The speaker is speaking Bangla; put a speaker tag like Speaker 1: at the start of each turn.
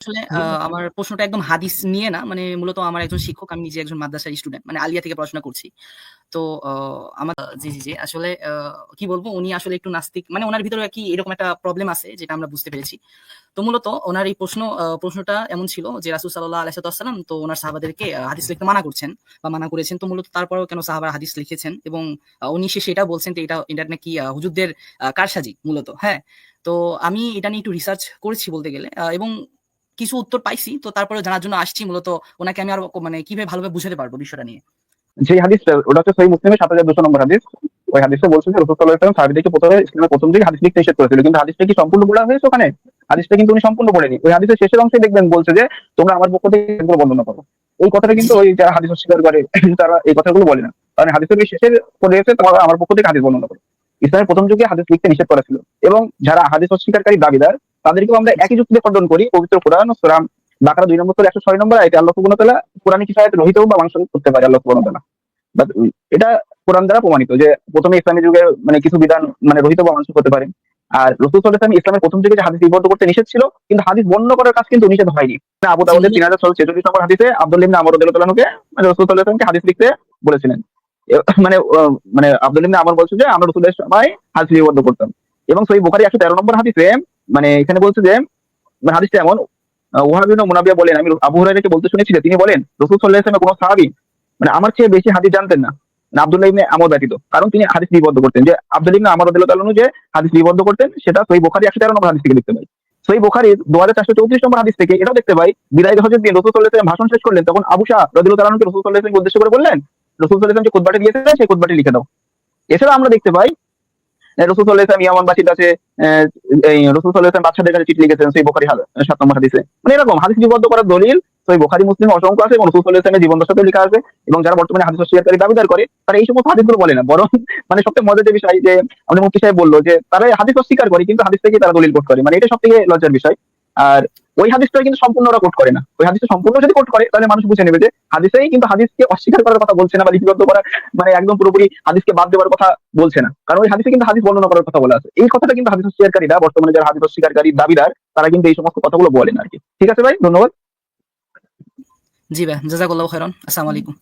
Speaker 1: আসলে আমার প্রশ্নটা একদম হাদিস নিয়ে না। মানে মূলত আমার একজন শিক্ষক, আমি নিজে একজন মাদ্রাসার স্টুডেন্ট। মানে আলিয়া থেকে পড়াশোনা করছি। তো আমার জি, জি, জি। আসলে কি বলব উনি আসলে একটু নাস্তিক মানে ওনার ভিতরে আরকি এরকম একটা প্রবলেম আছে যেটা আমরা বুঝতে পেরেছি। তো মূলত উনার এই প্রশ্ন প্রশ্নটা এমন ছিল যে রাসূল সাল্লাল্লাহু আলাইহি ওয়াসাল্লাম তো উনার সাহাবাদেরকে হাদিস লিখতে মানা করছেন বা মানা করেছেন। তো মূলত তারপরেও কেন সাহাবার হাদিস লিখেছেন এবং উনি শেষে এটাও বলছেন যে এটা এটা নাকি হুজুরদের কারসাজি মূলত, হ্যাঁ? তো আমি এটা নিয়ে একটু রিসার্চ করেছি বলতে গেলে। এবং কিছু উত্তর পাইছি। তো তারপরে জানার জন্য আসছি মূলত ওনাকে আমি আর মানে কীভাবে ভালোভাবে বুঝাতে পারব বিষয়টা নিয়ে।
Speaker 2: যে হাদিসটা ওটা হচ্ছে সহিহ মুসলিমের ৭২০০ নম্বর হাদিস। ওই হাদিসে বলছে যে রাসূল ওয়াসাল্লাম প্রথমে ইসলামের ১ম দিকে হাদিস লিখতে নিষেধ করেছিল। কিন্তু হাদিসটা কি সম্পূর্ণ পড়া হয়েছে ওখানে? হাদিসটা কিন্তু উনি সম্পূর্ণ পড়েনি। ওই হাদিসের শেষের অংশে দেখবেন বলছে যে, "তোমরা আমার পক্ষ থেকে এগুলো বর্ণনা করো।" এই কথাটা কিন্তু ওই যারা হাদিস অস্বীকার করে তারা এই কথাগুলো বলে না। কারণ হাদিসের শেষের পড়ে গেছে তোমরা আমার পক্ষ থেকে হাদিস বর্ণনা করো। ইসলামের ১ম যুগে হাদিস লিখতে নিষেধ করা ছিল। এবং যারা হাদিস অস্বীকারী দাবিদার তাদেরকেও আমরা একই যুক্তিতে খণ্ডন করি। পবিত্র কোরআন ও সূরা বাকারা ২ নম্বর একশো ১০৬ নম্বর আয়াতে আল্লাহ তাআলা কোরআনে কিছু আয়াত রহিত বা মাংস করতে পারে আল্লাহ ওয়া বাট এটা কোরআন দ্বারা প্রমাণিত যে প্রথমে ইসলামী যুগে মানে কিছু বিধান মানে রহিত বা মাংস করতে পারে। আর রাসূল ওয়াসাল্লাম ইসলামের প্রথম থেকে যে হাদিস লিপিবদ্ধ করতে নিষেধ ছিল কিন্তু হাদিস বর্ণনা করার কাজ কিন্তু নিষেধ হয়নি। আবু দাউদের ৩৬৪৬ নম্বর হাদিসে আব্দুল্লাহ ইবনে আমর তাআলাকে মানে রাসূল ওয়াসাল্লামকে হাদিস লিখতে বলেছিলেন। মানে মানে আব্দুল্লাহ ইবনে আমর বলছে যে আমরা রাসূলের সময় হাদিস লিপিবদ্ধ করতাম। এবং সহিহ বুখারী ১১৩ নম্বর হাদিসে মানে এখানে বলছে যে মানে হাদিসটা এমন আ ওহাব ইবনে মুনাবিয়া বলেন, আমি আবু হুরায়রাকে বলতে শুনেছি তিনি বলেন, রাসূল সাল্লাল্লাহু আলাইহি ওয়াসাল্লামের কোন সাহাবী মানে আমার চেয়ে বেশি হাদিস জানতেন না। না আব্দুল্লাহ ইবনে আমর ব্যতীত। কারণ তিনি হাদিস লিপিবদ্ধ করতেন। যে আব্দুল্লাহ ইবনে আমর রাদিয়াল্লাহু যে হাদিস লিপিবদ্ধ করতেন, সেটা সহিহ বুখারী ১১৩ নম্বর হাদিস থেকে দেখতে পাই। সহিহ বুখারীর ২৪৩৪ নম্বর হাদিস থেকে এটাও দেখতে পাই, বিদায় হজের দিন রাসূল সাল্লাল্লাহু ভাষণ শেষ করলেন, তখন আবু শাহ রাদিয়াল্লাহু তাআলা রাসূল সাল্লাল্লাহু উদ্দেশ্য করে বললেন, রাসূল সাল্লাল্লাহু যে খুতবাটি দিয়েছিলেন সেই খুতবাটি লিখে দাও। এছাড়াও আমরা দেখতে পাই রাসূল আলাইহি ওয়াসাল্লাম ইয়ামানবাসীর কাছে রাসূল বাদশাদের কাছে চিঠি লিখেছেন সেই বোখারি সাত নম্বর হাদিসে। মানে এরকম হাদিস করার দলিল, সেই বোখারি, মুসলিম অসংখ্য আছে এবং রসুল আলাইহি জীবন দশাতে লেখা আছে এবং যারা বর্তমানে হাদিস অস্বীকারী দাবিদার করে, তারা এই সমস্ত হাদিসগুলো বলে না। বরং মানে সবচেয়ে মজার যে বিষয় যে আমাদের মুক্তি সাহেব বলল যে, তারা হাদিস অস্বীকার করে, কিন্তু হাদিস থেকে তারা দলিল কোট করে। মানে এটা সব থেকে লজ্জার বিষয়। আর ওই হাদিসটাই কিন্তু সম্পূর্ণ ওরা কোট করে না। ওই হাদিসটা সম্পূর্ণ যদি কোট করে তাহলে মানুষ বুঝে নেবে যে হাদিসেই কিন্তু হাদিসকে অস্বীকার করার কথা বলছে না বা লিপিবদ্ধ করার মানে একদম পুরোপুরি হাদিসকে বাদ দেওয়ার কথা বলছে না। কারণ ওই হাদিসে কিন্তু হাদিস বর্ণনা করার কথা বলা আছে। এই কথাটা কিন্তু হাদিস অস্বীকারীরা বর্তমানে যারা হাদিস অস্বীকারী দাবিদার তারা কিন্তু এই সমস্ত কথাগুলো বলেন না আরকি। ঠিক আছে ভাই ধন্যবাদ।
Speaker 1: জি ভাই, জাজাকুল্লাহ খাইরান। আসসালামু আলাইকুম।